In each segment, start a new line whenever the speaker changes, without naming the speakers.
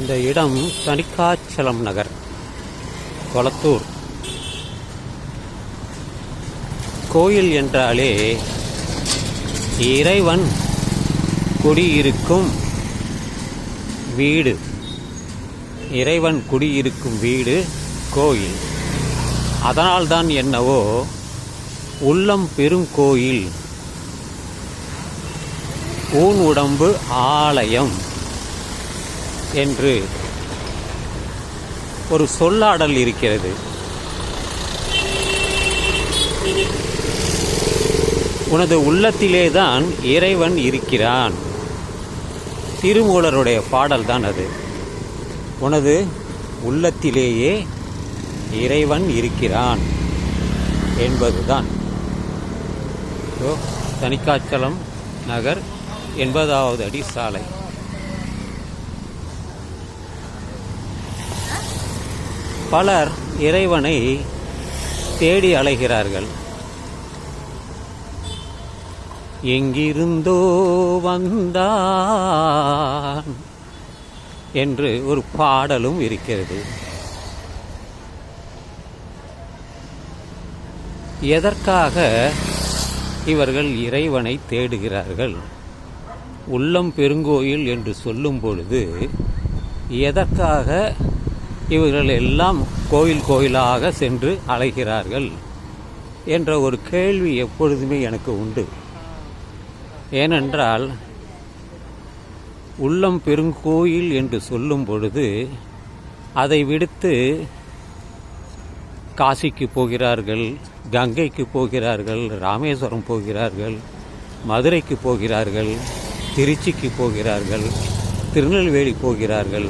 இந்த இடம் தனிக்காச்சலம் நகர் கொளத்தூர். கோயில் என்றாலே இறைவன் குடியிருக்கும் வீடு. இறைவன் குடியிருக்கும் வீடு கோயில். அதனால்தான் என்னவோ உள்ளம் பெரும் கோயில். ஊன் உடம்பு ஆலயம். என்று ஒரு சொல்லாடல் இருக்கிறது. உனது உள்ளத்திலேதான் இறைவன் இருக்கிறான். திருமூலருடைய பாடல் தான் அது. உனது உள்ளத்திலேயே இறைவன் இருக்கிறான் என்பதுதான். தனிக்காச்சலம் நகர் எண்பதாவது அடி சாலை. பலர் இறைவனை தேடி அலைகிறார்கள். எங்கிருந்தோ வந்தான் என்று ஒரு பாடலும் இருக்கிறது. எதற்காக இவர்கள் இறைவனை தேடுகிறார்கள்? உள்ளம் பெருங்கோயில் என்று சொல்லும் பொழுது எதற்காக இவர்கள் எல்லாம் கோயில் கோயிலாக சென்று அலைகிறார்கள் என்ற ஒரு கேள்வி எப்பொழுதுமே எனக்கு உண்டு. ஏனென்றால் உள்ளம் பெருங்கோயில் என்று சொல்லும் பொழுது அதை விடுத்து காசிக்கு போகிறார்கள் கங்கைக்கு போகிறார்கள் ராமேஸ்வரம் போகிறார்கள் மதுரைக்கு போகிறார்கள் திருச்சிக்கு போகிறார்கள் திருநெல்வேலி போகிறார்கள்.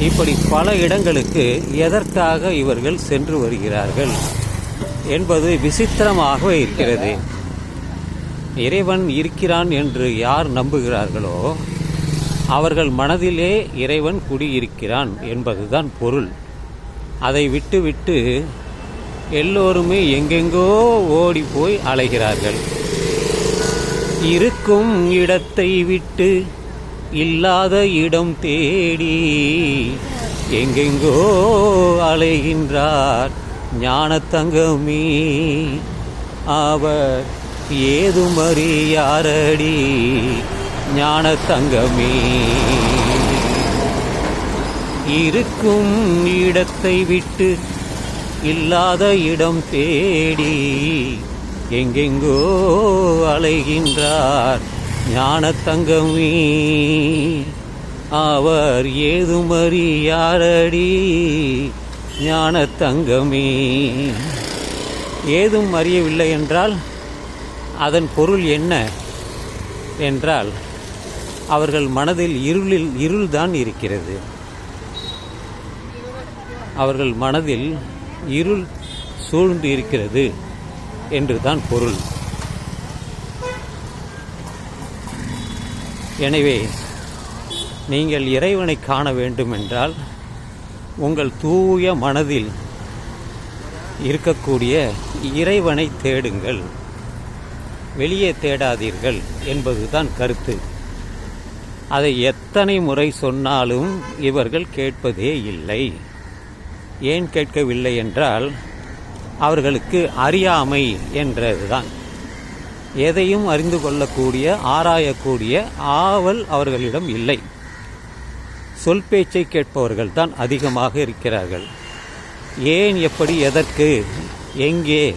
இப்படி பல இடங்களுக்கு எதற்காக இவர்கள் சென்று வருகிறார்கள் என்பது விசித்திரமாக இருக்கிறது. இறைவன் இருக்கிறான் என்று யார் நம்புகிறார்களோ அவர்கள் மனதிலே இறைவன் குடியிருக்கிறான் என்பதுதான் பொருள். அதை விட்டுவிட்டு எல்லோருமே எங்கெங்கோ ஓடி போய் அலைகிறார்கள். இருக்கும் இடத்தை விட்டு இல்லாத இடம் தேடி எங்கெங்கோ அலைகின்றார் ஞானத்தங்கமீ. அவர் ஏதுமறியாரடி ஞானத்தங்கமே. இருக்கும் இடத்தை விட்டு இல்லாத இடம் தேடி எங்கெங்கோ அலைகின்றார் ஞானத்தங்கமே அவர் ஏதுமறியாரடி தங்கமே. ஏதும் அறியவில்லை என்றால் அதன் பொருள் என்ன என்றால் அவர்கள் மனதில் இருளில் இருள்தான் இருக்கிறது. அவர்கள் மனதில் இருள் சூழ்ந்து இருக்கிறது என்று தான் பொருள். எனவே நீங்கள் இறைவனை காண வேண்டுமென்றால் உங்கள் தூய மனதில் இருக்கக்கூடிய இறைவனை தேடுங்கள். வெளியே தேடாதீர்கள் என்பதுதான் கருத்து. அதை எத்தனை முறை சொன்னாலும் இவர்கள் கேட்பதே இல்லை. ஏன் கேட்கவில்லை என்றால் அவர்களுக்கு அறியாமை என்றதுதான். எதையும் அறிந்து கொள்ளக்கூடிய ஆராயக்கூடிய ஆவல் அவர்களிடம் இல்லை. சொல் பேச்சை கேட்பவர்கள் தான் அதிகமாக இருக்கிறார்கள். ஏன் எப்படி எதற்கு எங்கே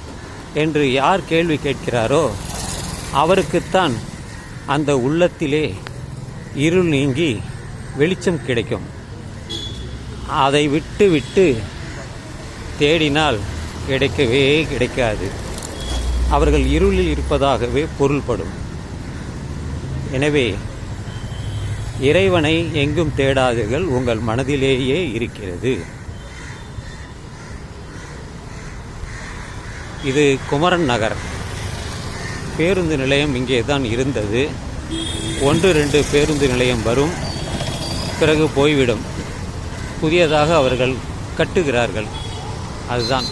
என்று யார் கேள்வி கேட்கிறாரோ அவருக்குத்தான் அந்த உள்ளத்திலே இருள் நீங்கி வெளிச்சம் கிடைக்கும். அதை விட்டு விட்டு தேடினால் கிடைக்கவே கிடைக்காது. அவர்கள் இருளில் இருப்பதாகவே பொருள்படும். எனவே இறைவனை எங்கும் தேடாதீர்கள் உங்கள் மனதிலேயே இருக்கிறது. இது குமரன் நகர். பேருந்து நிலையம் இங்கே தான் இருந்தது. ஒன்று ரெண்டு பேருந்து நிலையம் வரும் பிறகு போய்விடும். புதியதாக அவர்கள் கட்டுகிறார்கள். அதுதான்.